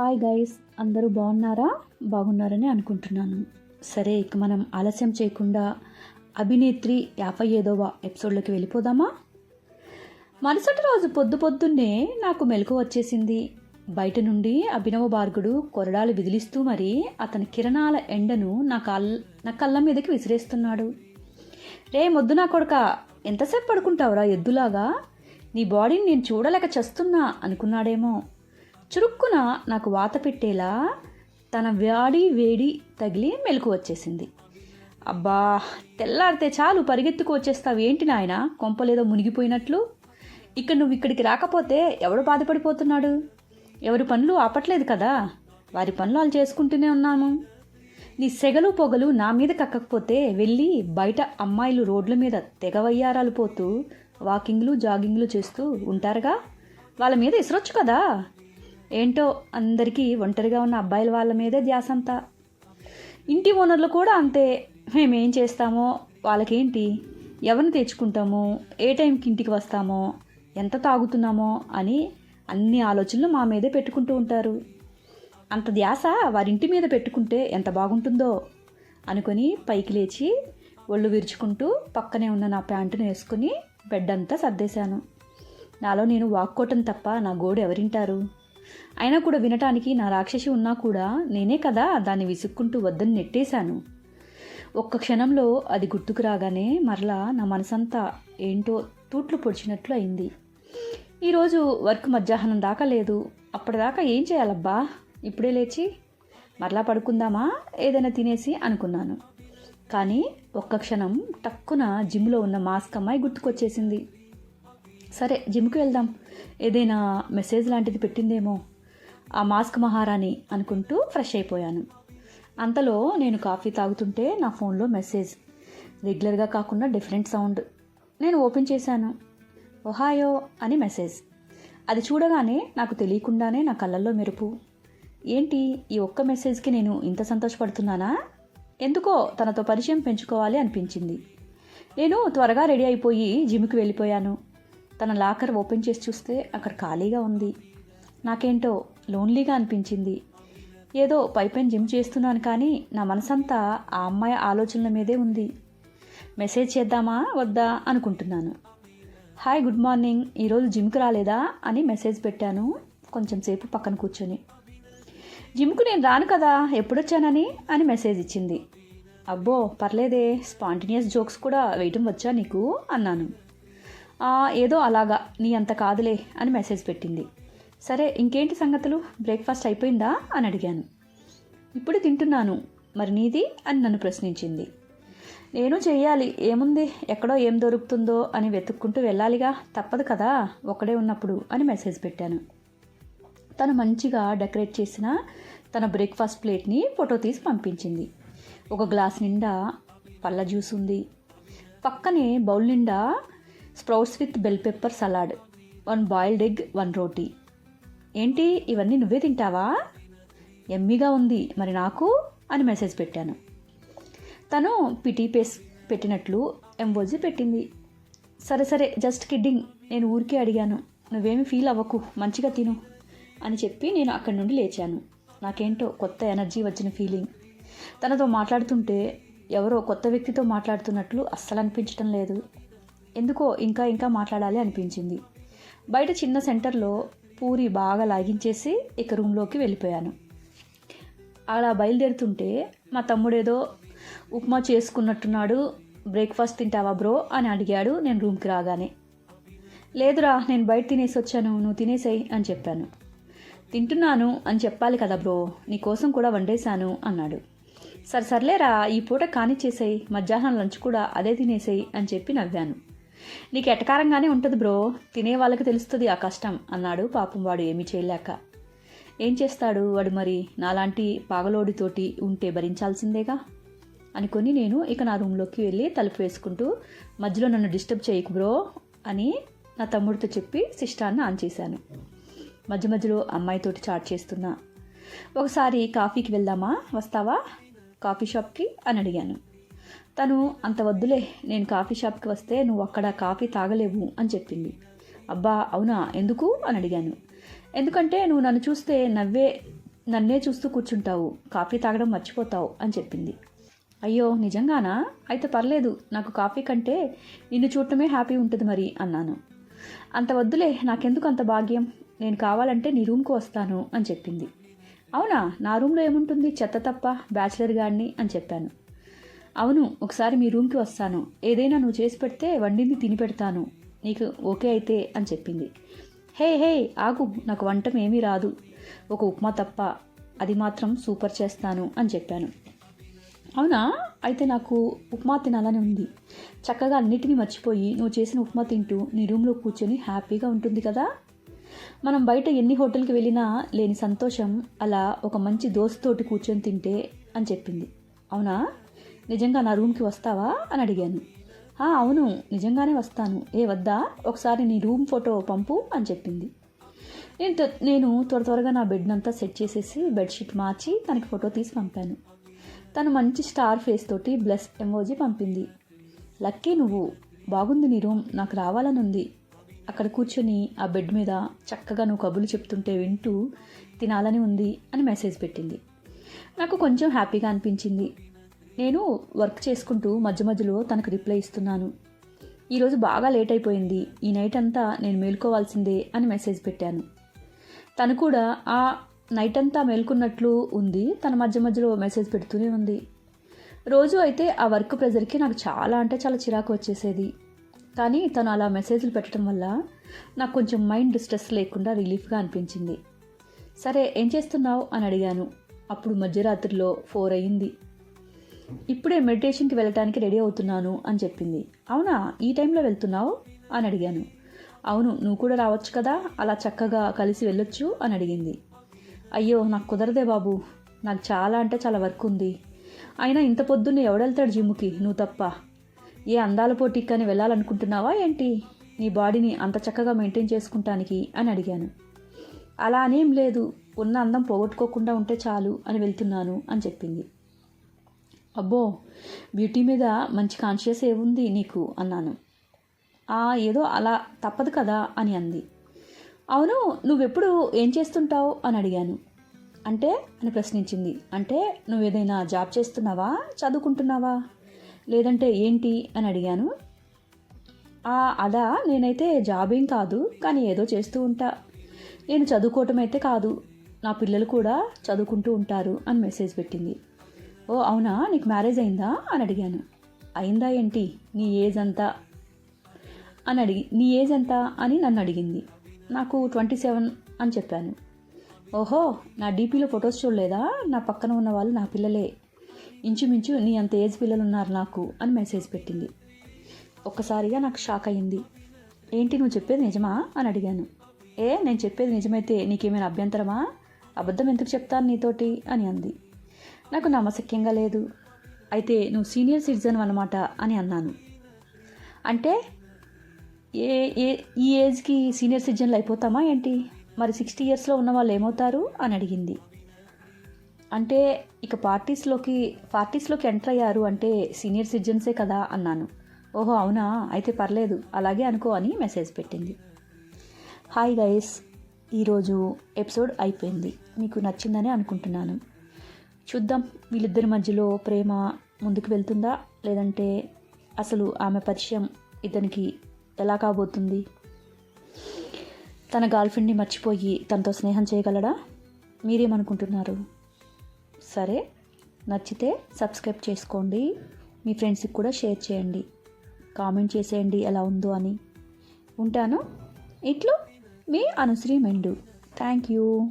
Hi guys అందరూ బాగున్నారా? బాగున్నారని అనుకుంటున్నాను. సరే ఇక మనం ఆలస్యం చేయకుండా అభినేత్రి యాభై ఐదవ ఎపిసోడ్లోకి వెళ్ళిపోదామా? మరుసటి రోజు పొద్దు పొద్దున్నే నాకు మెలకు వచ్చేసింది. బయట నుండి అభినవ భార్గుడు కొరడాలు విదిలిస్తూ మరి అతని కిరణాల ఎండను నా కల్ నా కళ్ళ మీదకి విసిరేస్తున్నాడు. రే మొద్దు నా కొడుక ఎంతసేపు పడుకుంటావురా ఎద్దులాగా? నీ బాడీని నేను చూడలేక చస్తున్నా అనుకున్నాడేమో. చురుక్కున నాకు వాత పెట్టేలా తన వాడి వేడి తగిలి మెలకు వచ్చేసింది. అబ్బా తెల్లారితే చాలు పరిగెత్తుకు వచ్చేస్తావు ఏంటి నాయన? కొంపలేదో మునిగిపోయినట్లు. ఇక్కడ నువ్వు ఇక్కడికి రాకపోతే ఎవడు బాధపడిపోతున్నాడు? ఎవరి పనులు ఆపట్లేదు కదా? వారి పనులు వాళ్ళు చేసుకుంటూనే ఉన్నాము నీ సెగలు పొగలు నా మీద కక్కకపోతే వెళ్ళి బయట అమ్మాయిలు రోడ్ల మీద తెగవయ్యారాలు పోతూ వాకింగ్లు జాగింగ్లు చేస్తూ ఉంటారుగా? వాళ్ళ మీద ఇసరొచ్చు కదా? ఏంటో అందరికీ ఒంటరిగా ఉన్న అబ్బాయిల వాళ్ళ మీదే ధ్యాస అంతా ఇంటి ఓనర్లు కూడా అంతే. మేమేం చేస్తామో వాళ్ళకేంటి? ఎవరిని తెచ్చుకుంటామో? ఏ టైంకి ఇంటికి వస్తామో? ఎంత తాగుతున్నామో? అని అన్ని ఆలోచనలు మా మీదే పెట్టుకుంటూ ఉంటారు. అంత ధ్యాస వారింటి మీద పెట్టుకుంటే ఎంత బాగుంటుందో? అనుకొని పైకి లేచి ఒళ్ళు విరుచుకుంటూ పక్కనే ఉన్న నా ప్యాంటును వేసుకుని బెడ్ అంతా సర్దేశాను. నాలో నేను వాక్కోవటం తప్ప నా గోడు ఎవరింటారు? అయినా కూడా వినటానికి నా రాక్షసి ఉన్నా కూడా నేనే కదా దాన్ని విసుక్కుంటూ వద్దని నెట్టేశాను. ఒక్క క్షణంలో అది గుర్తుకు రాగానే మరలా నా మనసంతా ఏంటో తూట్లు పొడిచినట్లు అయింది. ఈరోజు వర్క్ మధ్యాహ్నం దాకా లేదు. అప్పటిదాకా ఏం చేయాలబ్బా? ఇప్పుడే లేచి మరలా పడుకుందామా? ఏదైనా తినేసి అనుకున్నాను. కానీ ఒక్క క్షణం టక్కున జిమ్లో ఉన్న మాస్క్ అమ్మాయి గుర్తుకొచ్చేసింది. సరే జిమ్కి వెళ్దాం. ఏదైనా మెసేజ్ లాంటిది పెట్టిందేమో ఆ మాస్క్ మహారాణి అనుకుంటూ ఫ్రెష్ అయిపోయాను. అంతలో నేను కాఫీ తాగుతుంటే నా ఫోన్లో మెసేజ్. రెగ్యులర్గా కాకుండా డిఫరెంట్ సౌండ్. నేను ఓపెన్ చేశాను. ఒహాయో అని మెసేజ్. అది చూడగానే నాకు తెలియకుండానే నా కళ్ళల్లో మెరుపు. ఏంటి ఈ ఒక్క మెసేజ్కి నేను ఇంత సంతోషపడుతున్నానా? ఎందుకో తనతో పరిచయం పెంచుకోవాలి అనిపించింది. నేను త్వరగా రెడీ అయిపోయి జిమ్కి వెళ్ళిపోయాను. తన లాకర్ ఓపెన్ చేసి చూస్తే అక్కడ ఖాళీగా ఉంది. నాకేంటో లోన్లీగా అనిపించింది. ఏదో పైపైన జిమ్ చేస్తున్నాను కానీ నా మనసంతా ఆ అమ్మాయి ఆలోచనల మీదే ఉంది. మెసేజ్ చేద్దామా వద్దా అనుకుంటున్నాను. Hi good morning. ఈరోజు జిమ్కి రాలేదా అని మెసేజ్ పెట్టాను కొంచెం సేపు పక్కన కూర్చొని. జిమ్కు నేను రాను కదా ఎప్పుడొచ్చానని అని మెసేజ్ ఇచ్చింది. అబ్బో పర్లేదే స్పాంటినియస్ జోక్స్ కూడా వేయటం వచ్చా నీకు? అన్నాను. ఏదో అలాగా నీ అంత కాదులే అని మెసేజ్ పెట్టింది. సరే ఇంకేంటి సంగతులు? బ్రేక్ఫాస్ట్ అయిపోయిందా? అని అడిగాను. ఇప్పుడు తింటున్నాను. మరి నీది? అని నన్ను ప్రశ్నించింది. నేను చెయ్యాలి. ఏముంది? ఎక్కడో ఏం దొరుకుతుందో అని వెతుక్కుంటూ వెళ్ళాలిగా? తప్పదు కదా ఒకడే ఉన్నప్పుడు అని మెసేజ్ పెట్టాను. తను మంచిగా డెకరేట్ చేసిన తన బ్రేక్ఫాస్ట్ ప్లేట్ని ఫోటో తీసి పంపించింది. ఒక గ్లాస్ నిండా పళ్ళ జ్యూస్ ఉంది. పక్కనే బౌల్ నిండా sprouts with bell pepper salad. One boiled egg one roti. ఏంటి? ఇవన్నీ నువ్వే తింటావా? ఎమ్మిగా ఉంది. మరి నాకు? అని మెసేజ్ పెట్టాను. తను పిటీ పేస్ పెట్టినట్లు ఎంబోజీ పెట్టింది. సరే సరే జస్ట్ కిడ్డింగ్. నేను ఊరికే అడిగాను. నువ్వేమి ఫీల్ అవ్వకు. మంచిగా తిను. అని చెప్పి నేను అక్కడి నుండి లేచాను. నాకేంటో కొత్త ఎనర్జీ వచ్చిన ఫీలింగ్. తనతో మాట్లాడుతుంటే ఎవరో కొత్త వ్యక్తితో మాట్లాడుతున్నట్లు అస్సలు అనిపించటం లేదు. ఎందుకో ఇంకా ఇంకా మాట్లాడాలి అనిపించింది. బయట చిన్న సెంటర్లో పూరి బాగా లాగించేసి ఇక రూమ్లోకి వెళ్ళిపోయాను. అలా బయలుదేరుతుంటే మా తమ్ముడేదో ఉప్మా చేసుకున్నట్టున్నాడు బ్రేక్ఫాస్ట్ తింటావా బ్రో? అని అడిగాడు నేను రూమ్కి రాగానే. లేదురా నేను బయట తినేసి వచ్చాను నువ్వు తినేసేయి అని చెప్పాను. తింటున్నాను అని చెప్పాలి కదా బ్రో నీకోసం కూడా వండేశాను అన్నాడు. సరే సర్లేరా ఈ పూట కానిచ్చేసేయి మధ్యాహ్నం లంచ్ కూడా అదే తినేసేయి అని చెప్పి నవ్వాను. నీకు ఎటకారంగానే ఉంటుంది బ్రో. తినే వాళ్ళకి తెలుస్తుంది ఆ కష్టం అన్నాడు పాపం వాడు ఏమీ చేయలేక. ఏం చేస్తాడు వాడు మరి? నాలాంటి పాగలోడితోటి ఉంటే భరించాల్సిందేగా? అనుకొని నేను ఇక నా రూమ్లోకి వెళ్ళి తలుపు వేసుకుంటూ మధ్యలో నన్ను డిస్టర్బ్ చేయకు బ్రో అని నా తమ్ముడితో చెప్పి సిస్టాన్ని ఆన్ చేశాను. మధ్య మధ్యలో అమ్మాయితోటి చాట్ చేస్తున్నా. ఒకసారి కాఫీకి వెళ్దామా? వస్తావా? కాఫీ షాప్కి? అని అడిగాను. తను అంత వద్దులే నేను కాఫీ షాప్కి వస్తే నువ్వు అక్కడ కాఫీ తాగలేవు అని చెప్పింది. అబ్బా అవునా? ఎందుకు? అని అడిగాను. ఎందుకంటే నువ్వు నన్ను చూస్తే నవ్వే నన్నే చూస్తూ కూర్చుంటావు. కాఫీ తాగడం మర్చిపోతావు అని చెప్పింది. అయ్యో నిజంగానా? అయితే పర్లేదు నాకు కాఫీ కంటే నిన్ను చూడటమే హ్యాపీ ఉంటుంది మరి అన్నాను. అంత వద్దులే నాకెందుకు అంత భాగ్యం? నేను కావాలంటే నీ రూమ్కు వస్తాను అని చెప్పింది. అవునా? నా రూమ్లో ఏముంటుంది? చెత్త తప్ప బ్యాచిలర్ గాడిని అని చెప్పాను. అవును ఒకసారి మీ రూమ్కి వస్తాను. ఏదైనా నువ్వు చేసి పెడితే వండింది తిని పెడతాను. నీకు ఓకే అయితే అని చెప్పింది. హే హే ఆగు నాకు వంటం ఏమీ రాదు. ఒక ఉప్మా తప్ప అది మాత్రం సూపర్ చేస్తాను అని చెప్పాను. అవునా? అయితే నాకు ఉప్మా తినాలని ఉంది. చక్కగా అన్నిటినీ మర్చిపోయి నువ్వు చేసిన ఉప్మా తింటూ నీ రూమ్లో కూర్చొని హ్యాపీగా ఉంటుంది కదా? మనం బయట ఎన్ని హోటల్కి వెళ్ళినా లేని సంతోషం అలా ఒక మంచి దోస్తుతోటి కూర్చొని తింటే అని చెప్పింది. అవునా? నిజంగా నా రూమ్కి వస్తావా అని అడిగాను. అవును నిజంగానే వస్తాను. ఏ వద్దా? ఒకసారి నీ రూమ్ ఫోటో పంపు అని చెప్పింది. నేను నేను త్వర త్వరగా నా బెడ్ అంతా సెట్ చేసేసి బెడ్షీట్ మార్చి తనకి ఫోటో తీసి పంపాను. తను మంచి స్టార్ ఫేస్ తోటి బ్లెస్ ఎమోజీ పంపింది. లక్కీ నువ్వు బాగుంది నీ రూమ్ నాకు రావాలని ఉంది. అక్కడ కూర్చొని ఆ బెడ్ మీద చక్కగా నువ్వు కబుర్లు చెప్తుంటే వింటూ తినాలని ఉంది అని మెసేజ్ పెట్టింది. నాకు కొంచెం హ్యాపీగా అనిపించింది. నేను వర్క్ చేసుకుంటూ మధ్య మధ్యలో తనకు రిప్లై ఇస్తున్నాను. ఈరోజు బాగా లేట్ అయిపోయింది. ఈ నైట్ అంతా నేను మేల్కోవాల్సిందే అని మెసేజ్ పెట్టాను. తను కూడా ఆ నైట్ అంతా మేల్కొన్నట్లు ఉంది. తన మధ్య మధ్యలో మెసేజ్ పెడుతూనే ఉంది. రోజు అయితే ఆ వర్క్ ప్రెజర్కి నాకు చాలా అంటే చాలా చిరాకు వచ్చేసేది. కానీ తను అలా మెసేజ్లు పెట్టడం వల్ల నాకు కొంచెం మైండ్ స్ట్రెస్ లేకుండా రిలీఫ్గా అనిపించింది. సరే ఏం చేస్తున్నావు? అని అడిగాను. అప్పుడు మధ్యరాత్రిలో ఫోర్ అయ్యింది ఇప్పుడే మెడిటేషన్కి వెళ్ళటానికి రెడీ అవుతున్నాను అని చెప్పింది. అవునా? ఈ టైంలో వెళ్తున్నావు? అని అడిగాను. అవును నువ్వు కూడా రావచ్చు కదా? అలా చక్కగా కలిసి వెళ్ళొచ్చు అని అడిగింది. అయ్యో నాకు కుదరదే బాబు. నాకు చాలా అంటే చాలా వర్క్ ఉంది. అయినా ఇంత పొద్దున్నే ఎవడెళ్తాడు జిమ్కి నువ్వు తప్ప. ఏ అందాల పోటీకి కానీ వెళ్ళాలనుకుంటున్నావా ఏంటి? నీ బాడీని అంత చక్కగా మెయింటైన్ చేసుకుంటానికి అని అడిగాను. అలా అనేం లేదు. ఉన్న అందం పోగొట్టుకోకుండా ఉంటే చాలు అని వెళ్తున్నాను అని చెప్పింది. అబ్బో బ్యూటీ మీద మంచి కాన్షియస్ ఏముంది నీకు? అన్నాను. "ఆ, ఏదో అలా తప్పదు కదా? అని అంది. అవును నువ్వెప్పుడు ఏం చేస్తుంటావు? అని అడిగాను. అంటే అని ప్రశ్నించింది. అంటే నువ్వు ఏదైనా జాబ్ చేస్తున్నావా? చదువుకుంటున్నావా? లేదంటే ఏంటి? అని అడిగాను. "ఆ, అదా నేనైతే జాబ్ ఏం కాదు కానీ ఏదో చేస్తూ ఉంటా. నేను చదువుకోవటం అయితే కాదు. నా పిల్లలు కూడా చదువుకుంటూ ఉంటారు అని మెసేజ్ పెట్టింది. ఓ అవునా? నీకు మ్యారేజ్ అయిందా? అని అడిగాను. అయిందా ఏంటి? నీ ఏజ్ అంతా? అని అడిగి నీ ఏజ్ ఎంత? అని నన్ను అడిగింది. నాకు ట్వంటీ సెవెన్ అని చెప్పాను. ఓహో నా డీపీలో ఫొటోస్ చూడలేదా? నా పక్కన ఉన్న వాళ్ళు నా పిల్లలే. ఇంచుమించు నీ అంత ఏజ్ పిల్లలు ఉన్నారు నాకు అని మెసేజ్ పెట్టింది. ఒక్కసారిగా నాకు షాక్ అయ్యింది. ఏంటి నువ్వు చెప్పేది నిజమా? అని అడిగాను. ఏ నేను చెప్పేది నిజమైతే నీకేమైనా అభ్యంతరమా? అబద్ధం ఎందుకు చెప్తాను నీతోటి? అని అంది. నాకు నమ్మశక్యంగా లేదు. అయితే నువ్వు సీనియర్ సిటిజన్ అనమాట అని అన్నాను. అంటే ఏ ఏ ఈ ఏజ్కి సీనియర్ సిటిజన్లు అయిపోతామా ఏంటి? మరి సిక్స్టీ ఇయర్స్లో ఉన్న వాళ్ళు ఏమవుతారు? అని అడిగింది. అంటే ఇక పార్టీస్లోకి పార్టీస్లోకి ఎంటర్ అయ్యారు అంటే సీనియర్ సిటిజన్సే కదా అన్నాను. ఓహో అవునా? అయితే పర్లేదు. అలాగే అనుకో అని మెసేజ్ పెట్టింది. హాయ్ గైస్ ఈరోజు ఎపిసోడ్ అయిపోయింది. మీకు నచ్చిందని అనుకుంటున్నాను. చూద్దాం. వీళ్ళిద్దరి మధ్యలో ప్రేమ ముందుకు వెళ్తుందా? లేదంటే అసలు ఆమె పరిచయం ఇతనికి ఎలా కాబోతుంది? తన గర్ల్ఫ్రెండ్ని మర్చిపోయి తనతో స్నేహం చేయగలడా? మీరేమనుకుంటున్నారు? సరే నచ్చితే సబ్స్క్రైబ్ చేసుకోండి. మీ ఫ్రెండ్స్కి కూడా షేర్ చేయండి. కామెంట్ చేసేయండి ఎలా ఉందో అని. ఉంటాను. ఇట్లు మీ అనుశ్రీ మెండు. Thank you.